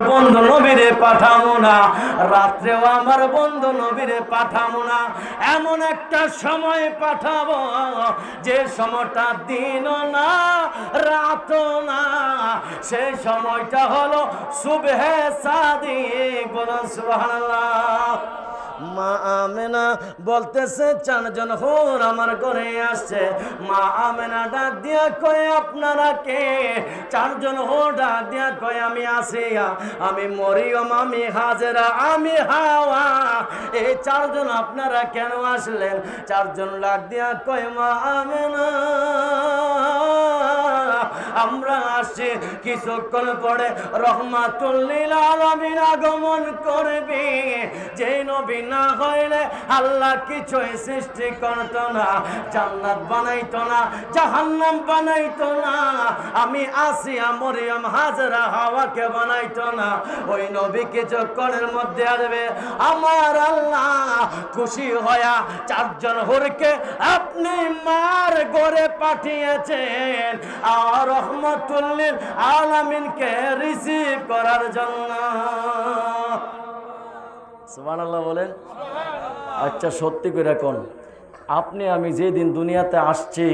বন্ধু নবীরে পাঠামো না। রাত্রেও আমার বন্ধু নবীরে পাঠামো না। এমন একটা সময় পাঠাবো যে সময়টা দিন না রাত না। সেই সময়টা হলো শুভে সাদি বলুন সুবহানাল্লাহ। মা আমেনা বলতেছে, চারজন হোর আমার ঘরে আসছে। মা আমেনা ডাক দিয়া কয়ে, আপনারা কে? চারজন হোর ডাক দিয়া কয়ে, আমি আসিয়া, আমি মরিয়ম, আমি হাজেরা, আমি হাওয়া। এই চারজন আপনারা কেন আসলেন? চারজন ডাক দিয়া কয়ে, মা আমেনা। আমরা আসছি কিছুক্ষণ পরে রহমাতুল্লিল আলামিন আগমন করবে। যে নবী না হইলে আল্লাহ কিছুই সৃষ্টি করতো না, জান্নাত বানাইতো না, জাহান্নাম বানাইতো না। আমি আসিয়া মরিয়ম হাজরা হাওয়াকে বানাইতো না। ওই নবী কিছুক্ষণের মধ্যে আসবে। আমার আল্লাহ খুশি হয়া চারজন হরকে আপনি মার গড়ে পাঠিয়েছেন। আর রহমতুল্লিল আলামিনকে রিসিভ করার জন্য। বলেন। আচ্ছা সত্যি করে এখন আপনি আমি যেদিন দুনিয়াতে আসছি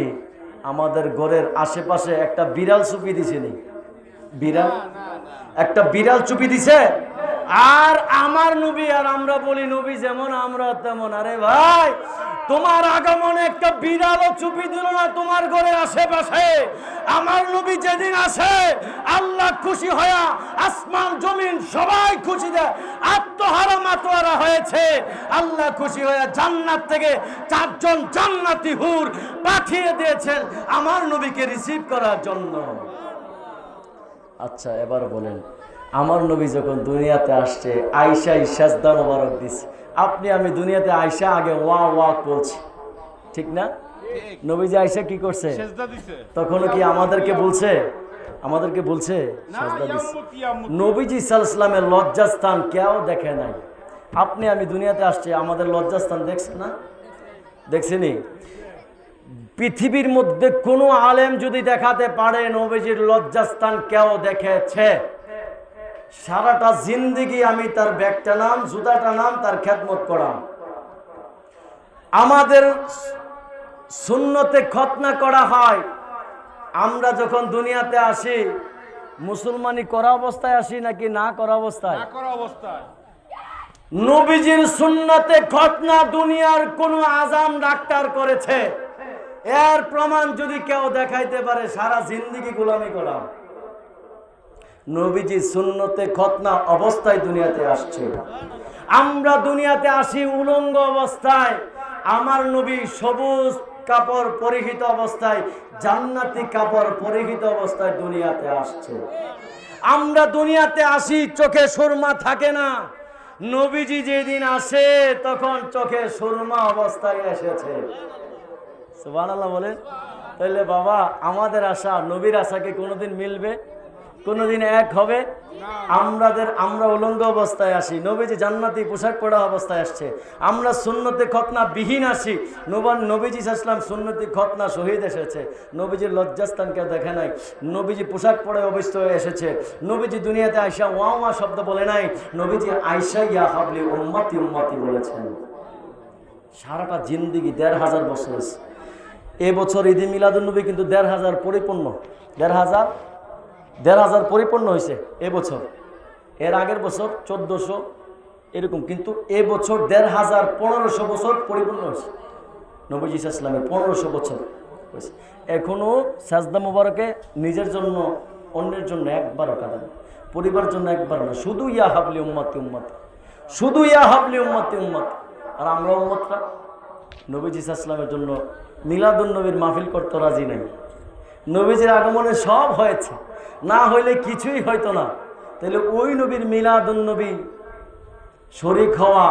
আমাদের ঘরের আশেপাশে একটা বিড়াল চুপি দিছেনি বিড়াল? একটা বিড়াল চুপি দিছে? আর আমার নবী আর আমরা বলি, নবী যেমন, আমরা তেমন। আরে ভাই, তোমার আগমনে একটা বিড়ালও চুপি দিল না তোমার ঘরের আশেপাশে? আমার নবী যেদিন আসে, আল্লাহ খুশি হয়া আসমান, জমিন সবাই খুশি দেয়। আত্মহারা মাতোয়ারা হয়েছে। আল্লাহ খুশি হয়ে জান্নাত থেকে চারজন জান্নাতি হুর পাঠিয়ে দিয়েছেন আমার নবীকে রিসিভ করার জন্য। আচ্ছা এবার বলেন আমার নবী যখন দুনিয়াতে আসছে আয়সা ইসাজদা মোবারক দিছে। আপনি আমি দুনিয়াতে আয়সা আগে ওয়া ওয়া বলছি। ঠিক না? নবীজি আয়সা কি করছে? তখনও কি আমাদেরকে বলছে? আমাদেরকে বলছে? নবীজি সালামের লজ্জাস্থান কেউ দেখে নাই। আপনি আমি দুনিয়াতে আসছি আমাদের লজ্জাস্থান দেখছেন না? দেখছেনি পৃথিবীর মধ্যে কোনো আলেম যদি দেখাতে পারে নবীজির লজ্জাস্থান কেউ দেখেছে? সারাটা জিন্দিগি আমি তার ব্যাগটা নাম জুতাটা নাম তার খেদমত করাম। আমাদের শূন্যতে খতনা করা হয়। আমরা যখন দুনিয়াতে আসি মুসলমানি করা অবস্থায় আসি নাকি না করা অবস্থায়? না করা অবস্থায়। নবীজির সুন্নতে ঘটনা দুনিয়ার কোন আজাম ডাক্তার করেছে। এর প্রমাণ যদি কেউ দেখাইতে পারে সারা জিন্দিগি গোলামি করা নবীজি সুন্নতে খতনা অবস্থায় দুনিয়াতে আসছে। আমরা দুনিয়াতে আসি উলঙ্গ অবস্থায়। আমার নবী সবুজ কাপড় পরিহিত অবস্থায়, জান্নাতি কাপড় পরিহিত অবস্থায় দুনিয়াতে আসছে। আমরা দুনিয়াতে আসি, চোখে সুরমা থাকে না। নবীজি যেদিন আসে, তখন চোখে সুরমা অবস্থায় এসেছে। বলেন। তাহলে বাবা, আমাদের আশা, নবীর আশাকে কোনোদিন মিলবে? কোনোদিন এক হবে? আমাদের আমরা উলঙ্গ অবস্থায় আসি। নবীজি জান্নাতি পোশাক পরা অবস্থায় আসছে। আমরা সুন্নতে খতনা বিহীন আসি। নবান নবীজি ইসলাম সুন্নতি খতনা শহীদ এসেছে। নবীজির লজ্জাস্থান কেউ দেখে নাই। নবীজি পোশাক পরে অবস্থ এসেছে। নবীজি দুনিয়াতে আয়সা ওয়া ওয়া শব্দ বলে নাই। নবীজি আয়সা ইয়া হাবলি উম্মতি উম্মতি বলেছেন। সারাটা জিন্দিগি দেড় হাজার বছর এবছর ঈদে মিলাদুন্নবী কিন্তু দেড় হাজার পরিপূর্ণ। দেড় হাজার দেড় হাজার পরিপূর্ণ হয়েছে এবছর। এর আগের বছর চোদ্দোশো, এরকম, কিন্তু এবছর দেড় হাজার পনেরোশো বছর পরিপূর্ণ হয়েছে। নবীজ ইসলামের পনেরোশো বছর হয়েছে। এখনও সাজদা মুবারকে নিজের জন্য, অন্যের জন্য একবারও কাঁদেন পরিবার জন্য একবার না, শুধু ইয়া হাবলি উম্মাতি উম্মাতি। শুধু ইয়া হাবলি উম্মাতি উম্মাতি। আর আমরা উম্মতরা। নবীজ ইসলামের জন্য মিলাদুন নবীর মাহফিল করতে রাজি নাই। নবীজির আগমনে সব হয়েছে। না হইলে কিছুই হয়তো না। তাহলে ওই নবীর মিলাদুন নবী শরিক হওয়া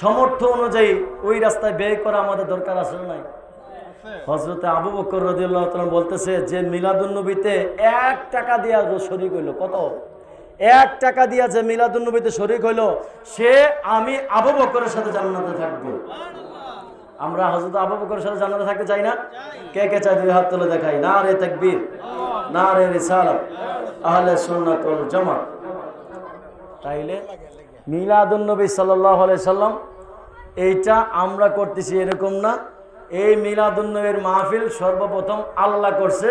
সমর্থ অনুযায়ী ওই রাস্তায় ব্যয় করা আমাদের দরকার আসলে নাই? হজরতে আবু বকর রদিল্লাহ বলতেছে, যে মিলাদুন নবীতে এক টাকা দিয়া শরিক হইল, কত? এক টাকা দিয়া যে মিলাদুন নবীতে শরিক হইল, সে আমি আবু বকরের সাথে জান্নাতে থাকব। আমরা হজরত আবু বকরের সাথে জান্নাতে থাকতে চাই না? কে কে চাই দুই হাত তুলে দেখাই। না রে তাকবীর না রে রিসালাত, আহলে সুন্নাত ওয়াল জামাত। তাইলে মিলাদুন্নবী সাল্লাহ সাল্লাম, এইটা আমরা করতেছি এরকম না। এই মিলাদুন্নবীর মাহফিল সর্বপ্রথম আল্লাহ করছে।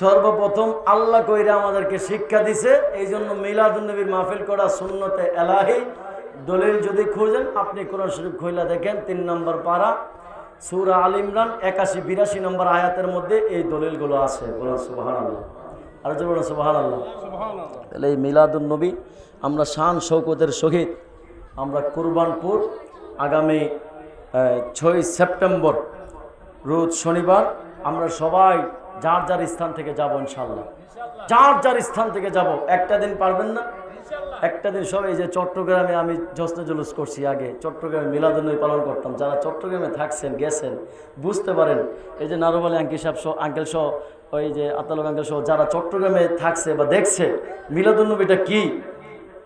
সর্বপ্রথম আল্লাহ কইরা আমাদেরকে শিক্ষা দিছে। এই জন্য মিলাদুন্নবীর মাহফিল করা সুন্নতে এলাহি। দলিল যদি খুঁজেন, আপনি কোরআন শরীফ খইলা দেখেন, তিন নম্বর পারা, সুরা আল ইমরান, একাশি, বিরাশি নম্বর আয়াতের মধ্যে এই দলিলগুলো আছে। বলুন সুবাহান আর যে বলুন তাহলে এই মিলাদুল নবী, আমরা শান শৌকতের সহিত আমরা কুরবানপুর আগামী ছয় সেপ্টেম্বর, রোজ শনিবার, আমরা সবাই যার যার স্থান থেকে যাব ইনশাল্লাহ যার যার স্থান থেকে যাব, একটা দিন পারবেন না একটা দিন সবাই যে চট্টগ্রামে আমি জশ্ন জুলুস করছি আগে, চট্টগ্রামে মিলাদুন্নবী পালন করতাম। যারা চট্টগ্রামে থাকছেন, গেছেন, বুঝতে পারেন, এই যে নারুবালি আঙ্কি সাহেব সহ, আঙ্কেল সহ, ওই যে আতালক আঙ্কেল সহ, যারা চট্টগ্রামে থাকছে বা দেখছে মিলাদুল্নবীটা কি?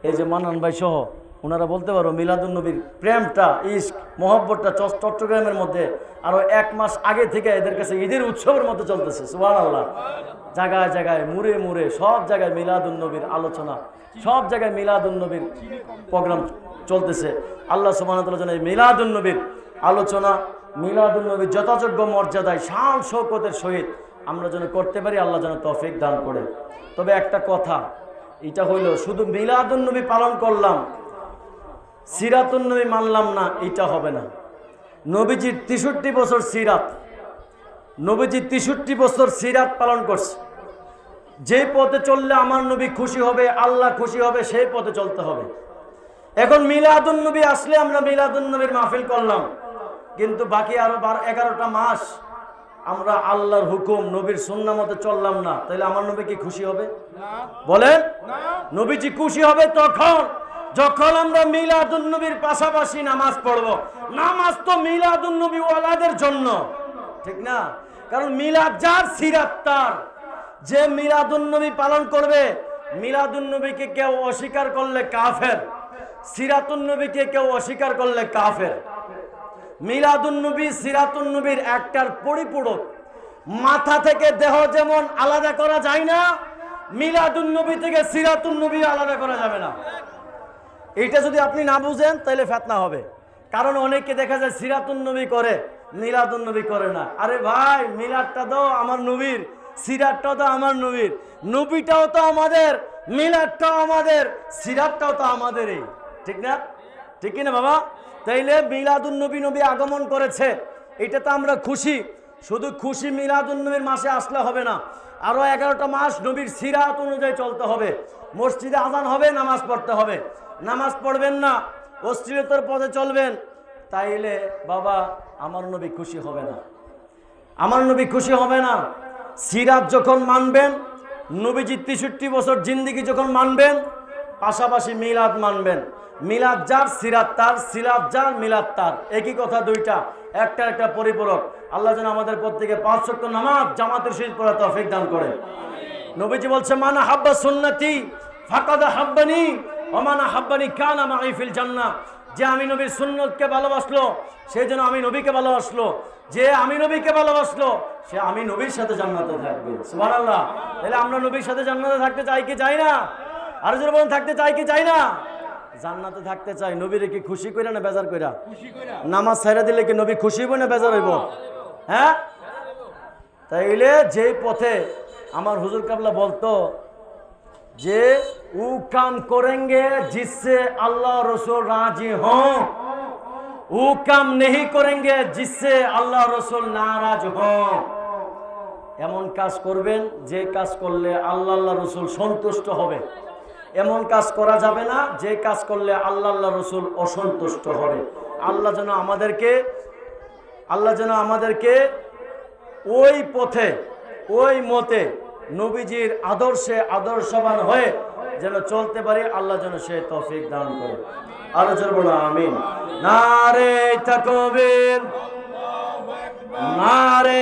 এই যে মানান ভাই সহ ওনারা বলতে পারো মিলাদুন্নবীর প্রেমটা ইস্ক মহব্বতটা চট- চট্টগ্রামের মধ্যে আরও এক মাস আগে থেকে এদের কাছে ঈদের উৎসবের মতো চলতেছে সুবাহ আল্লাহ জায়গায় জায়গায়, মুড়ে মুড়ে সব জায়গায় মিলাদুন্নবীর আলোচনা, সব জায়গায় মিলাদুন্নবীর প্রোগ্রাম চলতেছে। আল্লাহ সুবাহতাল্লাহ যেন এই মিলাদুন্নবীর আলোচনা, মিলাদুন্নবীর যথাযোগ্য মর্যাদায় শান শৌকতের সহিত আমরা যেন করতে পারি, আল্লাহ যেন তৌফিক দান করে। তবে একটা কথা, এটা হইল শুধু মিলাদুন্নবী পালন করলাম সিরাতুন্নবী মানলাম না এটা হবে না। নবীজির তেষট্টি বছর সিরাত নবীজি তেষট্টি বছর সিরাত পালন করছে। যে পথে চললে আমার নবী খুশি হবে আল্লাহ খুশি হবে সেই পথে চলতে হবে। এখন মিলাদুন নবী আসলে আমরা মিলাদুন নবীর মাহফিল করলাম। কিন্তু বাকি আরও বারো এগারোটা মাস আমরা আল্লাহর হুকুম নবীর সুন্না মতে চললাম না। তাহলে আমার নবী কি খুশি হবে? বলেন নবীজি খুশি হবে তখন। যখন আমরা মিলাদুন নবীর পাশাপাশি নামাজ পড়ব, নামাজ তো মিলাদুন নবী ওয়ালাদের জন্য। ঠিক না? কারণ মিলাদ যার সিরাত তার। যে মিলাদুন নবী পালন করবে, মিলাদুন নবীকে কেউ অস্বীকার করলে কাফের, সিরাতুন নবীকে কেউ অস্বীকার করলে কাফের। মিলাদুন নবী সিরাতুন নবীর একটার পরিপূরক। মাথা থেকে দেহ যেমন আলাদা করা যায় না, মিলাদুন নবী থেকে সিরাতুন নবী আলাদা করা যাবে না। এইটা যদি আপনি না বুঝেন তাহলে ফেতনা হবে। কারণ অনেককে দেখা যায় সিরাতুন নবী করে, মিলাদুন নবী করে না। আরে ভাই, মিলাদটা তো আমার নবীর সিরাতটাও তো আমার নবীর, নবীটাও তো আমাদের, মিলাদটাও আমাদের সিরাতটাও তো আমাদেরই। ঠিক না? ঠিক না বাবা? তাইলে মিলাদুন নবী আগমন করেছে, এটা তো আমরা খুশি। শুধু খুশি মিলাদুন নবীর মাসে আসলে হবে না আরও এগারোটা মাস নবীর সিরাত অনুযায়ী চলতে হবে। মসজিদে আজান হবে, নামাজ পড়তে হবে। নামাজ পড়বেন না, অশ্লীলতার পথে চলবেন, তাইলে বাবা, আমার নবী খুশি হবে না। আমার নবী খুশি হবে না। সিরাত যখন মানবেন, নবীজি তেষট্টি বছর জিন্দিগি যখন মানবেন, পাশাপাশি মিলাদ মানবেন। মিলাদ যার সিরাত তার, সিরাত যার মিলাদ তার। একই কথা দুইটা, একটা একটা পরিপূরক। আল্লাহ যেন আমাদের প্রত্যেকে পাঁচ শক্ত নামাজ, জামাতের শহীদ পড়া তৌফিক দান করে নবীজি বলছে, মানা হাব্বা সুন্নতি, ফাকাদা হাব্বানি। অমানা হাব্বানি কানা মাইফিল জান্নাহ যে আমি নবীর সুন্নতকে ভালোবাসলো সেই জন্য আমি নবীকে ভালোবাসলো। যে আমি নবীকে ভালোবাসলো সে আমি নবীর সাথে জান্নাতে থাকবে। সুবহানাল্লাহ। তাহলে আমরা নবীর সাথে জান্নাতে থাকতে চাই কি চাই না? আর যদি বলেন থাকতে চাই কি চাই না? জান্নাতে থাকতে চাই নবীরে কি খুশি কইরা না বেজার কইরা? নামাজ ছাইরা দিলে কি নবী খুশি হইব না বেজার হইব? হ্যাঁ? তাইলে যেই পথে আমার হুজুর কাবলা বলতো যে উ কাম করেঙ্গে, জিসে আল্লাহ রসুল রাজি হোঁ উ কাম নেহি করেঙ্গে, জিসে আল্লাহ রসুল নারাজ হোঁ এমন কাজ করবেন, যে কাজ করলে আল্লাহ আল্লাহ রসুল সন্তুষ্ট হবে। এমন কাজ করা যাবে না, যে কাজ করলে আল্লাহ আল্লাহ রসুল অসন্তুষ্ট হবে। আল্লাহ যেন আমাদেরকে, আল্লাহ যেন আমাদেরকে ওই পথে, ওই মতে নবীজির আদর্শে আদর্শবান হয়ে যেন চলতে পারি, আল্লাহ যেন সে তফিক দান করে জোর বলো আমিন। নারে তকবীর। নারে